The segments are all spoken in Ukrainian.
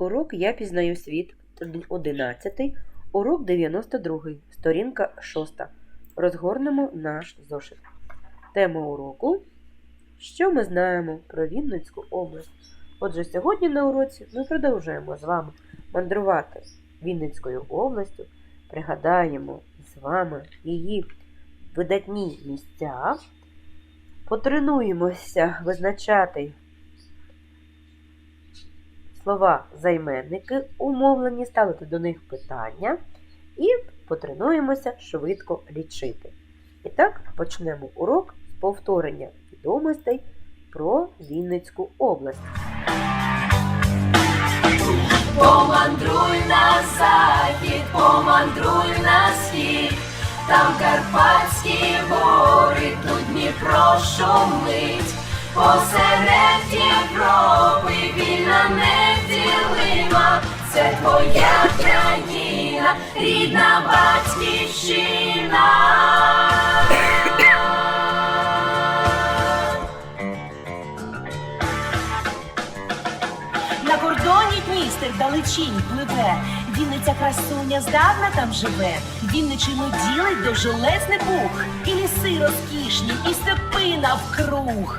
Урок Я пізнаю світ 11, урок 92, сторінка 6. Розгорнемо наш зошит. Тема уроку Що ми знаємо про Вінницьку область? Отже, сьогодні на уроці ми продовжуємо з вами мандрувати Вінницькою областю, пригадаємо з вами її видатні місця, потренуємося визначати слова займенники, умовлені, ставити до них питання і потренуємося швидко лічити. І так, почнемо урок з повторення відомостей про Вінницьку область. Помандруй на захід, помандруй на схід, там Карпатські гори, тут Дніпро шумить, посеред Європи вільна неділима, це твоя країна, рідна батьківщина. На кордоні Дністер далечінь пливе. Вінниця красуня здавна там живе. Вінничину ділить довжелезний пух. І ліси розкішні, і степи навкруг.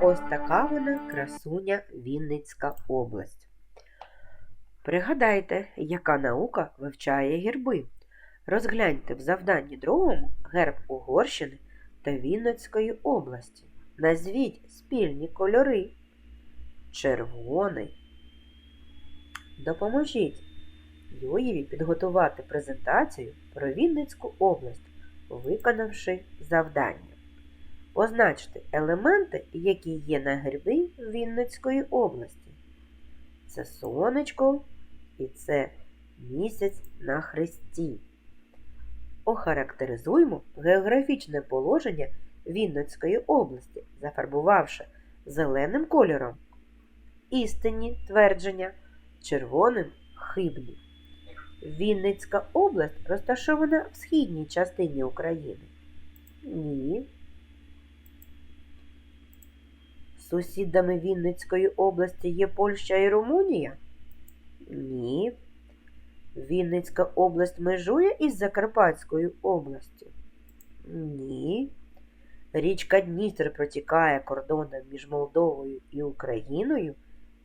Ось така вона красуня Вінницька область. Пригадайте, яка наука вивчає герби. Розгляньте в завданні другому герб Угорщини та Вінницької області. Назвіть спільні кольори. Червоний. Допоможіть Юєві підготувати презентацію про Вінницьку область, виконавши завдання. Позначте елементи, які є на гербі Вінницької області. Це сонечко і це місяць на хресті. Охарактеризуймо географічне положення Вінницької області, зафарбувавши зеленим кольором істинні твердження, червоним хибні. Вінницька область розташована в східній частині України. Ні. Сусідами Вінницької області є Польща і Румунія? Ні. Вінницька область межує із Закарпатською областю? Ні. Річка Дністр протікає кордоном між Молдовою і Україною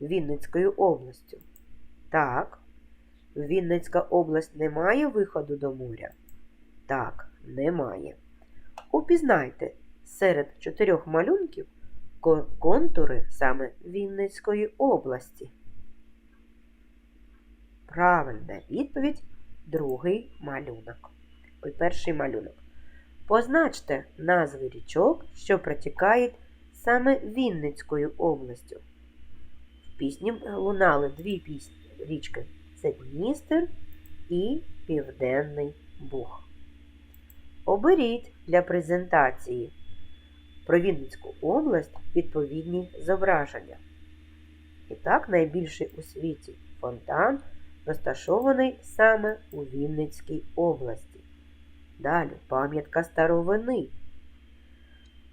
Вінницькою областю? Так. Вінницька область не має виходу до моря? Так, немає. Упізнайте серед чотирьох малюнків контури саме Вінницької області? Правильна відповідь другий малюнок. Ой, перший малюнок. Позначте назви річок, що протікають саме Вінницькою областю. В пісні лунали дві пісні річки це Дністер і Південний Буг. Оберіть для презентації про Вінницьку область відповідні зображення. І так, найбільший у світі фонтан розташований саме у Вінницькій області. Далі пам'ятка старовини.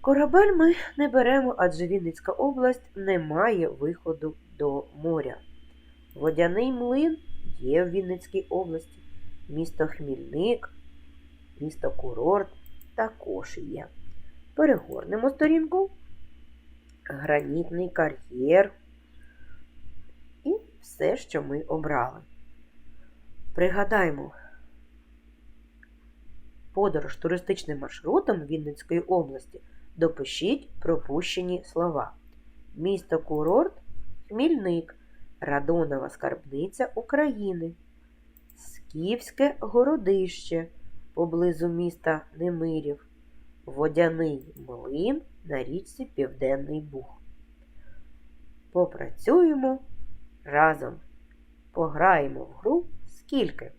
Корабель ми не беремо, адже Вінницька область не має виходу до моря. Водяний млин є в Вінницькій області. Місто Хмільник, місто Курорт також є. Перегорнемо сторінку. Гранітний кар'єр. І все, що ми обрали. Пригадаємо, подорож туристичним маршрутом Вінницької області допишіть пропущені слова. Місто Курорт, Хмільник, Радонова скарбниця України, Скіфське городище поблизу міста Немирів, Водяний млин на річці Південний Буг. Попрацюємо разом. Пограємо в гру скільки.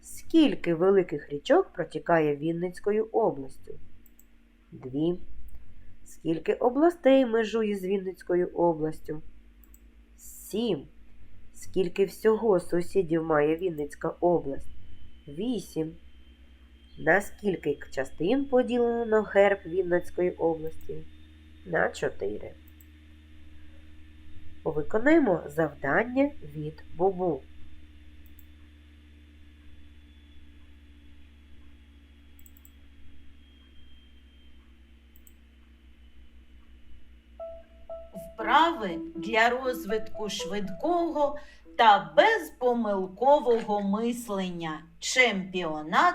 Скільки великих річок протікає Вінницькою областю? Дві. Скільки областей межує з Вінницькою областю? Сім. Скільки всього сусідів має Вінницька область? Вісім. На скільки частин поділено герб Вінницької області? На чотири. Виконаємо завдання від Бубу. Вправи для розвитку швидкого та безпомилкового мислення. Чемпіонат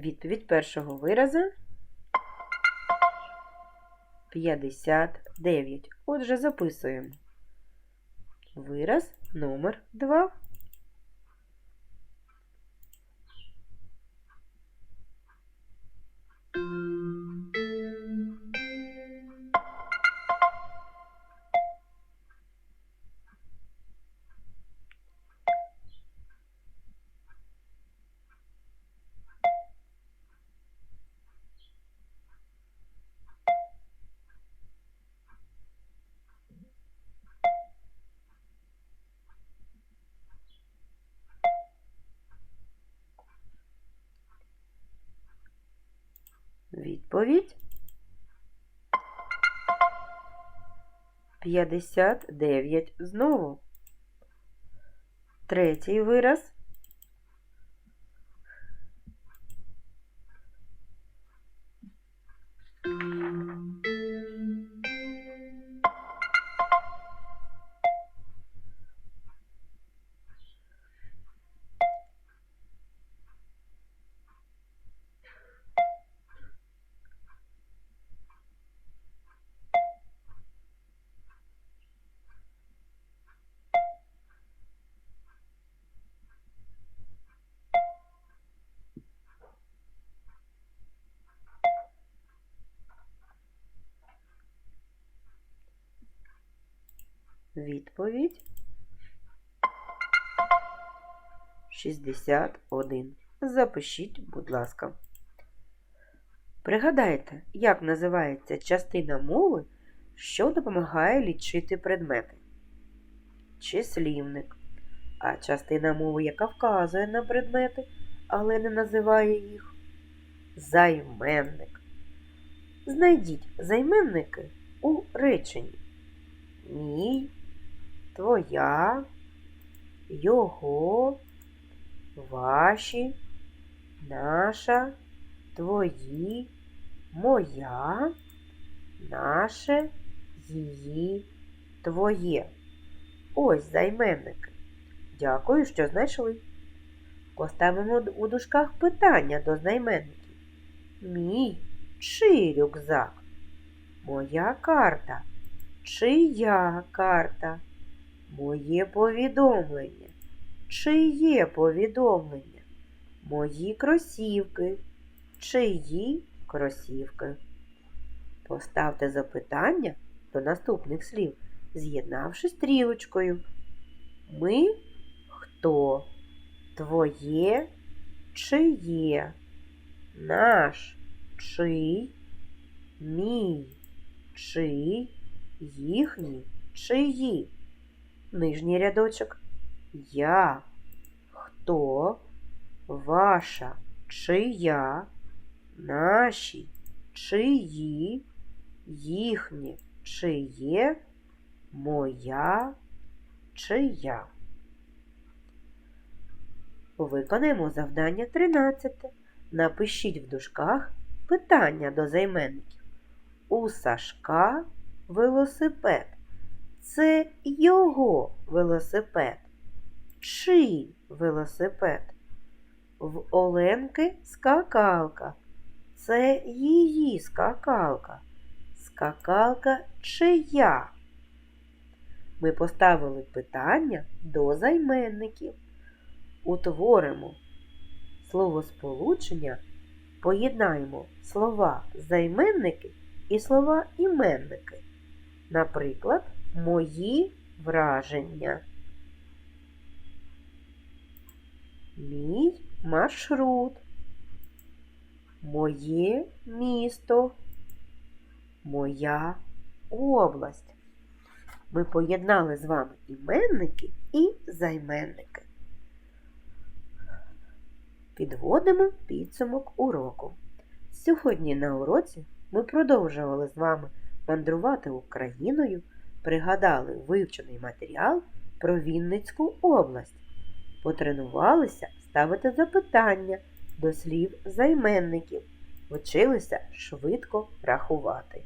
Відповідь першого виразу 59. Отже, записуємо. Вираз номер 2. Відповідь 59 знову. Третій вираз. Відповідь 61. Запишіть, будь ласка. Пригадайте, як називається частина мови, що допомагає лічити предмети. Числівник. А частина мови, яка вказує на предмети, але не називає їх. Займенник. Знайдіть займенники у реченні. Мій, твоя, його, ваші, наша, твої, моя, наше, її, твоє. Ось займенники. Дякую, що знайшли. Поставимо у дужках питання до займенників. Мій чий рюкзак? Моя карта. Чия карта? Моє повідомлення. Чиє повідомлення? Мої кросівки. Чиї кросівки? Поставте запитання до наступних слів, з'єднавши стрілочкою. Ми хто? Твоє чиє? Наш чий? Мій чий? Їхні чиї? Нижній рядочок. Я. Хто? Ваша. Чия? Наші. Чиї? Їхні. Чиє? Моя. Чия. Виконаємо завдання 13. Напишіть в дужках питання до займенників. У Сашка велосипед. Це його велосипед. Чий велосипед? В Оленки скакалка. Це її скакалка. Скакалка чия? Ми поставили питання до займенників. Утворимо словосполучення, поєднаємо слова займенники і слова іменники. Наприклад, мої враження. Мій маршрут. Моє місто. Моя область. Ми поєднали з вами іменники і займенники. Підводимо підсумок уроку. Сьогодні на уроці ми продовжували з вами мандрувати Україною, пригадали вивчений матеріал про Вінницьку область, потренувалися ставити запитання до слів займенників, вчилися швидко рахувати.